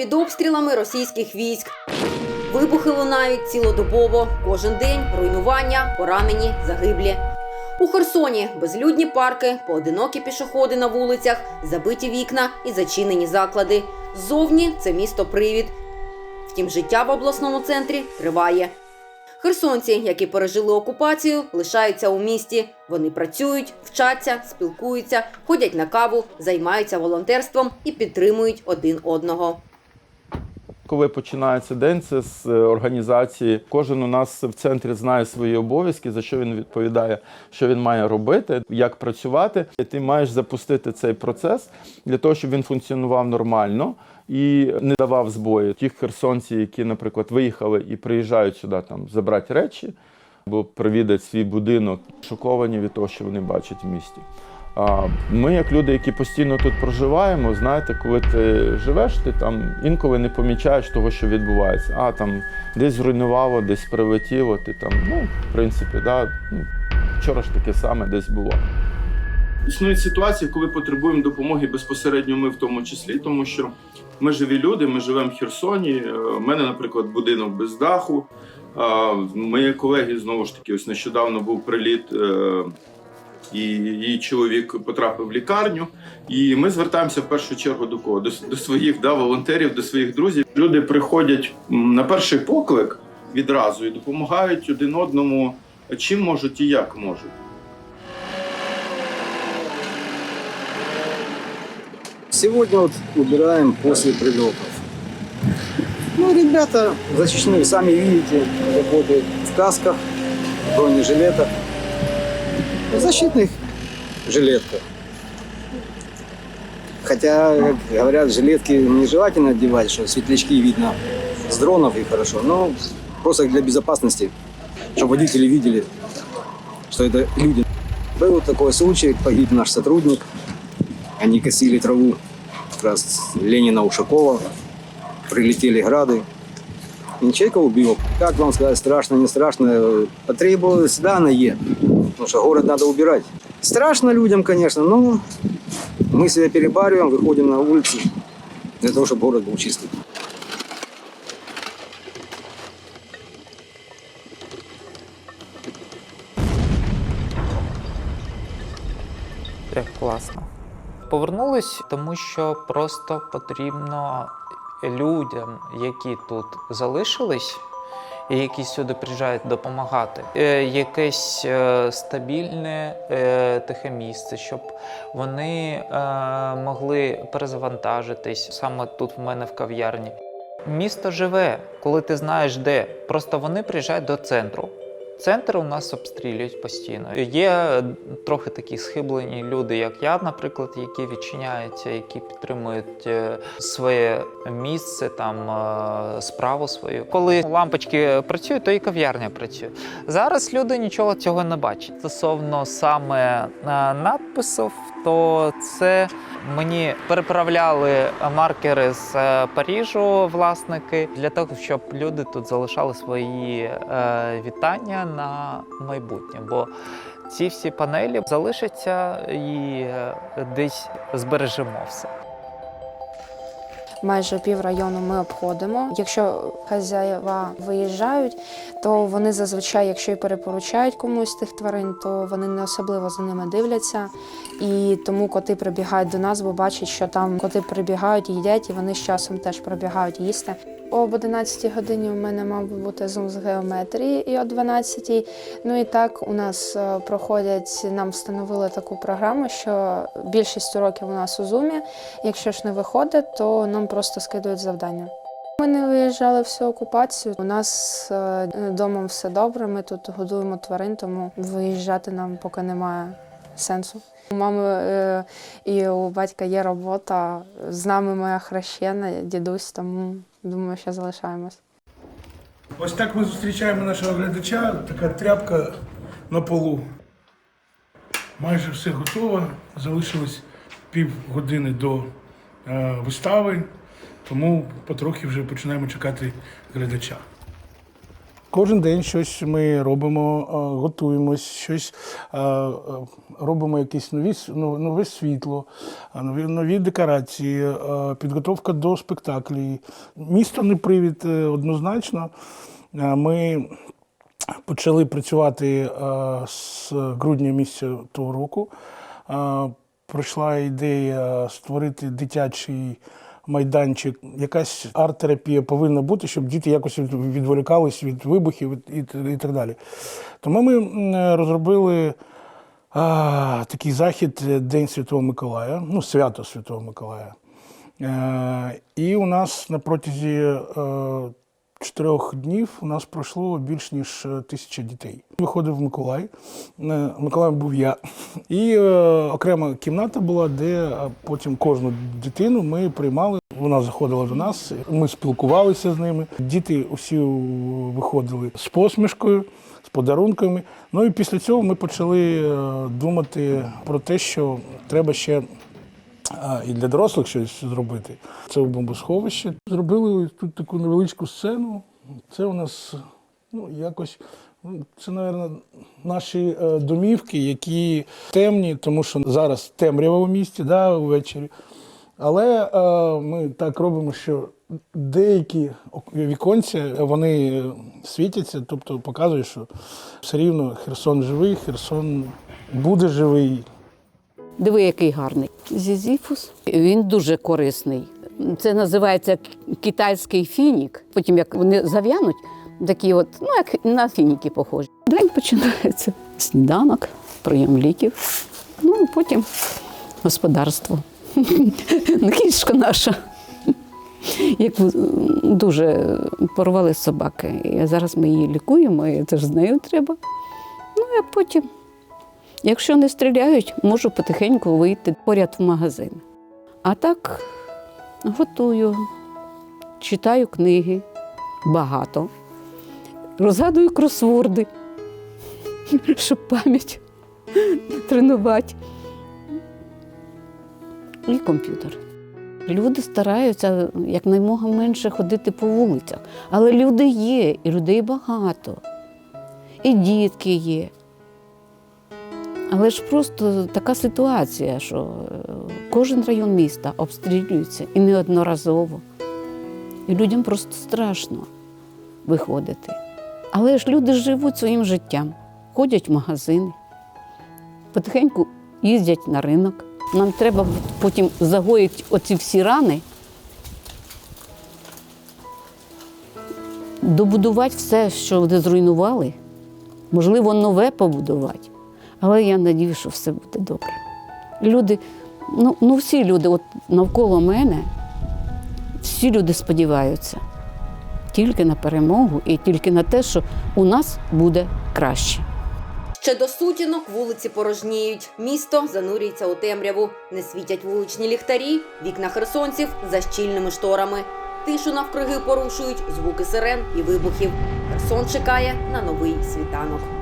під обстрілами російських військ. Вибухи лунають цілодобово. Кожен день руйнування, поранені, загиблі. У Херсоні безлюдні парки, поодинокі пішоходи на вулицях, забиті вікна і зачинені заклади. Ззовні це місто привід. Втім, життя в обласному центрі триває. Херсонці, які пережили окупацію, лишаються у місті. Вони працюють, вчаться, спілкуються, ходять на каву, займаються волонтерством і підтримують один одного. Коли починається день, це з е, організації. Кожен у нас в центрі знає свої обов'язки, за що він відповідає, що він має робити, як працювати. І Ти маєш запустити цей процес для того, щоб він функціонував нормально і не давав збою. Ті херсонці, які, наприклад, виїхали і приїжджають сюди там забрати речі або провідати свій будинок, шоковані від того, що вони бачать в місті. Ми, як люди, які постійно тут проживаємо, знаєте, коли ти живеш, ти там інколи не помічаєш того, що відбувається. А там десь зруйнувало, десь прилетіло. Ти там, ну, в принципі, да, ну, вчора ж таке саме десь було. Існують ситуації, коли потребуємо допомоги безпосередньо ми в тому числі, тому що ми живі люди, ми живемо в Херсоні. Е, У мене, наприклад, будинок без даху. Мої колеги знову ж таки, ось нещодавно був приліт. І її чоловік потрапив в лікарню, і ми звертаємося в першу чергу до кого? До, до своїх да, волонтерів, до своїх друзів. Люди приходять на перший поклик відразу і допомагають один одному, чим можуть і як можуть. Сегодня вот убираем после прилетов. Ну, ребята защищены, сами видите, работают в касках, бронежилетах, защитных жилетках. Хотя, как говорят, жилетки нежелательно одевать, что светлячки видно с дронов и хорошо, но просто для безопасности, чтобы водители видели, что это люди. Был такой случай, погиб наш сотрудник, они косили траву как раз Ленина Ушакова. Прилетели грады. И человека убил. Как вам сказать, страшно, не страшно? Потребовалось, да, Е. Потому что город надо убирать. Страшно людям, конечно, но мы себя перебариваем, выходим на улицу для того, чтобы город был чистый. Як класно. Повернулись, тому що просто потрібно людям, які тут залишились, і які сюди приїжджають допомагати, е, якесь е, стабільне е, тихе місце, щоб вони могли перезавантажитись саме тут в мене в кав'ярні. Місто живе, коли ти знаєш де. Просто вони приїжджають до центру. Центр у нас обстрілюють постійно. Є трохи такі схиблені люди, як я, наприклад, які відчиняються, які підтримують е, своє місце, там е, справу свою. Коли лампочки працюють, то і кав'ярня працює. Зараз люди нічого цього не бачать. Стосовно саме е, надписів, то це мені переправляли маркери з Парижу, власники, для того, щоб люди тут залишали свої вітання на майбутнє. Бо ці всі панелі залишаться і е, десь збережемо все. Майже пів району ми обходимо. Якщо хазяїва виїжджають, то вони зазвичай, якщо і перепоручають комусь тих тварин, то вони не особливо за ними дивляться. І тому коти прибігають до нас, бо бачать, що там коти прибігають, їдять, і вони з часом теж прибігають їсти. Об 11 годині у мене мав би бути зум з геометрії, і о 12. Ну і так у нас е, проходять, нам встановили таку програму, що більшість уроків у нас у зумі. Якщо ж не виходить, то нам просто скидують завдання. Ми не виїжджали всю окупацію. У нас е, домом все добре. Ми тут годуємо тварин, тому виїжджати нам поки немає сенсу. У мами е, і у батька є робота. З нами моя хрещена, дідусь, тому думаю, що залишаємось. Ось так ми зустрічаємо нашого глядача, така тряпка на полу. Майже все готово. Залишилось пів години до вистави, тому потрохи вже починаємо чекати глядача. Кожен день щось ми робимо, е, готуємось, щось е, е, робимо якесь нові, нове світло, е, нові, нові декорації, е, підготовка до спектаклів. Місто не привід е, однозначно. Е, Ми почали працювати е, з грудня місяця того року. Пройшла ідея створити дитячий майданчик. Якась арт-терапія повинна бути, щоб діти якось відволікались від вибухів і, так далі. Тому ми розробили а, такий захід День Святого Миколая, ну, свято Святого Миколая. Е, і у нас на протязі е, чотирьох днів у нас пройшло більш ніж е, тисяча дітей. Виходив Миколай. Е, Миколаєм був я. І е, окрема кімната була, де е, потім кожну дитину ми приймали. Вона заходила до нас, ми спілкувалися з ними. Діти усі виходили з посмішкою, з подарунками. Ну і після цього ми почали думати про те, що треба ще і для дорослих щось зробити. Це в бомбосховище. Зробили тут таку невеличку сцену. Це у нас ну, якось. ну, Це, мабуть, наші е, домівки, які темні, тому що зараз темрява в місті да, ввечері. Але е, ми так робимо, що деякі віконця вони світяться, тобто показують, що все рівно Херсон живий, Херсон буде живий. Диви, який гарний. Зізіфус. Він дуже корисний. Це називається китайський фінік. Потім, як вони зав'януть, такі от, ну як на фініки похожі. День починається. Сніданок, прийом ліків. Ну, потім господарство. Кішка наша. Яку дуже порвали собаки. І зараз ми її лікуємо, і це ж з нею треба. Ну, а потім Якщо не стріляють, можу потихеньку вийти поряд в магазин. А так готую, читаю книги багато, розгадую кросворди, щоб пам'ять тренувати. І комп'ютер. Люди стараються якнаймога менше ходити по вулицях. Але люди є, і людей багато. І дітки є. Але ж просто така ситуація, що е, кожен район міста обстрілюється і неодноразово. І людям просто страшно виходити. Але ж люди живуть своїм життям, ходять в магазини, потихеньку їздять на ринок. Нам треба потім загоїти оці всі рани, добудувати все, що вони зруйнували, можливо, нове побудувати. Але я надію, що все буде добре. Люди, ну, ну всі люди, от навколо мене, всі люди сподіваються тільки на перемогу і тільки на те, що у нас буде краще. Ще до сутінок вулиці порожніють. Місто занурюється у темряву. Не світять вуличні ліхтарі, вікна херсонців за щільними шторами. Тишу навкруги порушують звуки сирен і вибухів. Херсон чекає на новий світанок.